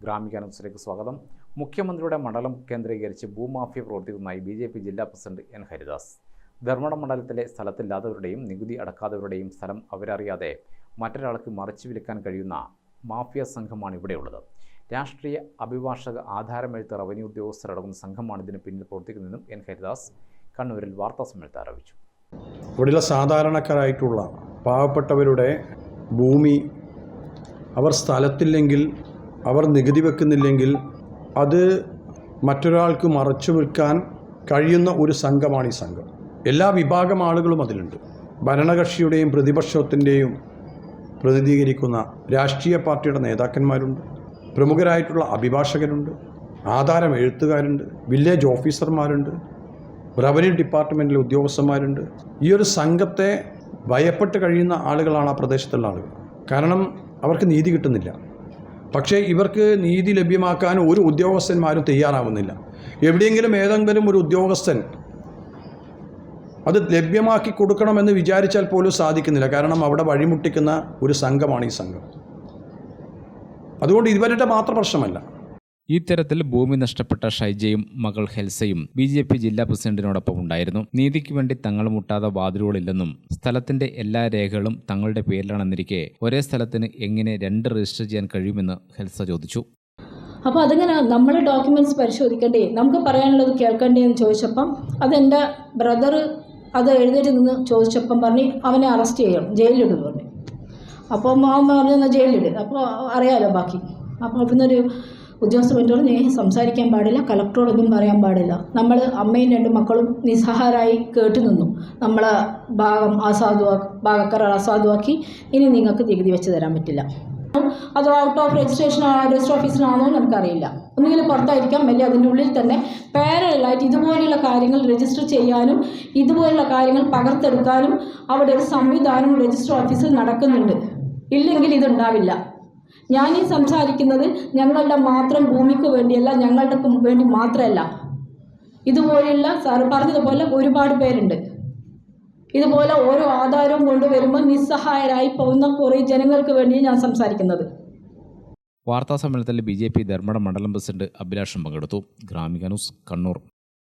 ഗ്രാമിക സ്വാഗതം. മുഖ്യമന്ത്രിയുടെ മണ്ഡലം കേന്ദ്രീകരിച്ച് ഭൂമാഫിയ പ്രവർത്തിക്കുന്നതായി ബി ജെ പി ജില്ലാ പ്രസിഡന്റ് എൻ ഹരിദാസ്. ധർമ്മടം മണ്ഡലത്തിലെ സ്ഥലത്തില്ലാത്തവരുടെയും നികുതി അടക്കാത്തവരുടെയും സ്ഥലം അവരറിയാതെ മറ്റൊരാൾക്ക് മറിച്ചു വിൽക്കാൻ കഴിയുന്ന മാഫിയ സംഘമാണ് ഇവിടെയുള്ളത്. രാഷ്ട്രീയ അഭിഭാഷക ആധാരമെഴുത്ത് റവന്യൂ ഉദ്യോഗസ്ഥരടങ്ങുന്ന സംഘമാണ് ഇതിന് പിന്നിൽ പ്രവർത്തിക്കുന്നതെന്നും എൻ ഹരിദാസ് കണ്ണൂരിൽ വാർത്താ സമ്മേളനത്തിൽ ആരോപിച്ചു. ഇവിടെയുള്ള സാധാരണക്കാരായിട്ടുള്ള പാവപ്പെട്ടവരുടെ ഭൂമി അവർ സ്ഥലത്തില്ലെങ്കിൽ അവർ നികുതി വെക്കുന്നില്ലെങ്കിൽ അത് മറ്റൊരാൾക്ക് മറച്ചു വിൽക്കാൻ കഴിയുന്ന ഒരു സംഘമാണ് ഈ സംഘം. എല്ലാ വിഭാഗം ആളുകളും അതിലുണ്ട്. ഭരണകക്ഷിയുടെയും പ്രതിപക്ഷത്തിന്റെയും പ്രതിനിധീകരിക്കുന്ന രാഷ്ട്രീയ പാർട്ടിയുടെ നേതാക്കന്മാരുണ്ട്. പ്രമുഖരായിട്ടുള്ള അഭിഭാഷകരുണ്ട്. ആധാരം എഴുത്തുകാരുണ്ട്. വില്ലേജ് ഓഫീസർമാരുണ്ട്. റവന്യൂ ഡിപ്പാർട്ട്മെന്റിലെ ഉദ്യോഗസ്ഥന്മാരുണ്ട്. ഈ ഒരു സംഘത്തെ ഭയപ്പെട്ട് കഴിയുന്ന ആളുകളാണ് ആ പ്രദേശത്തുള്ള ആളുകൾ. കാരണം അവർക്ക് നീതി കിട്ടുന്നില്ല. പക്ഷേ ഇവർക്ക് നീതി ലഭ്യമാക്കാൻ ഒരു ഉദ്യോഗസ്ഥന്മാരും തയ്യാറാവുന്നില്ല. എവിടെയെങ്കിലും ഏതെങ്കിലും ഒരു ഉദ്യോഗസ്ഥൻ അത് ലഭ്യമാക്കി കൊടുക്കണമെന്ന് വിചാരിച്ചാൽ പോലും സാധിക്കുന്നില്ല. കാരണം അവിടെ വഴിമുട്ടിക്കുന്ന ഒരു സംഘമാണ് ഈ സംഘം. അതുകൊണ്ട് ഇവരുടെ മാത്രം പ്രശ്നമല്ല. ഇത്തരത്തിൽ ഭൂമി നഷ്ടപ്പെട്ട ഷൈജയും മകൾ ഹെൽസയും ബി ജെ പി ജില്ലാ പ്രസിഡന്റിനോടൊപ്പം ഉണ്ടായിരുന്നു. നീതിക്ക് വേണ്ടി തങ്ങൾ മുട്ടാതെ വാതിലുകളില്ലെന്നും സ്ഥലത്തിന്റെ എല്ലാ രേഖകളും തങ്ങളുടെ പേരിലാണെന്നിരിക്കെ ഒരേ സ്ഥലത്തിന് എങ്ങനെ രണ്ട് രജിസ്റ്റർ ചെയ്യാൻ കഴിയുമെന്ന് ഹെൽസ ചോദിച്ചു. അപ്പോൾ അതിങ്ങനെ നമ്മൾ ഡോക്യുമെന്റ്സ് പരിശോധിക്കണ്ടേ? നമുക്ക് പറയാനുള്ളത് കേൾക്കണ്ടേ എന്ന് ചോദിച്ചപ്പം അതെന്റെ ബ്രദർ അത് എഴുന്നേറ്റ് നിന്ന് ചോദിച്ചപ്പം പറഞ്ഞ് അവനെ അറസ്റ്റ് ചെയ്യണം ജയിലിലിടും പറഞ്ഞു. അപ്പം അവൻ പറഞ്ഞു ജയിലിലിട്. അപ്പോൾ അറിയാലോ ബാക്കി. അപ്പോൾ അവിടുന്ന് ഒരു ഉദ്യോഗസ്ഥ പറ്റോട് നീ സംസാരിക്കാൻ പാടില്ല കളക്ടറോടൊന്നും പറയാൻ പാടില്ല. നമ്മൾ അമ്മയും രണ്ട് മക്കളും നിസ്സഹാരായി കേട്ടു നിന്നു. നമ്മളെ ഭാഗം അസാധുവാക്കി ഭാഗക്കാർ അസാധുവാക്കി ഇനി നിങ്ങൾക്ക് നികുതി വെച്ച് തരാൻ പറ്റില്ല. അതോ ഔട്ട് ഓഫ് രജിസ്ട്രേഷൻ രജിസ്റ്റർ ഓഫീസിലാണോ നമുക്കറിയില്ല. ഒന്നുകിൽ പുറത്തായിരിക്കാം അല്ലെങ്കിൽ അതിന്റെ ഉള്ളിൽ തന്നെ പാരലായിട്ട് ഇതുപോലെയുള്ള കാര്യങ്ങൾ രജിസ്റ്റർ ചെയ്യാനും ഇതുപോലെയുള്ള കാര്യങ്ങൾ പകർത്തെടുക്കാനും അവിടെ ഒരു സംവിധാനം രജിസ്റ്റർ ഓഫീസിൽ നടക്കുന്നുണ്ട്. ഇല്ലെങ്കിൽ ഇതുണ്ടാവില്ല. ഞാൻ ഈ സംസാരിക്കുന്നത് ഞങ്ങളുടെ മാത്രം ഭൂമിക്ക് വേണ്ടിയല്ല ഞങ്ങളുടെ വേണ്ടി മാത്രമല്ല. ഇതുപോലെയുള്ള സാർ പറഞ്ഞതുപോലെ ഒരുപാട് പേരുണ്ട്. ഇതുപോലെ ഓരോ ആധാരവും കൊണ്ടുവരുമ്പോൾ നിസ്സഹായരായി പോകുന്ന കുറേ ജനങ്ങൾക്ക് വേണ്ടി ഞാൻ സംസാരിക്കുന്നത്. വാർത്താ സമ്മേളനത്തിൽ ബി ജെ പി ധർമ്മട മണ്ഡലം പ്രസിഡന്റ് അഭിലാഷം പങ്കെടുത്തു ഗ്രാമിക ന്യൂസ് കണ്ണൂർ.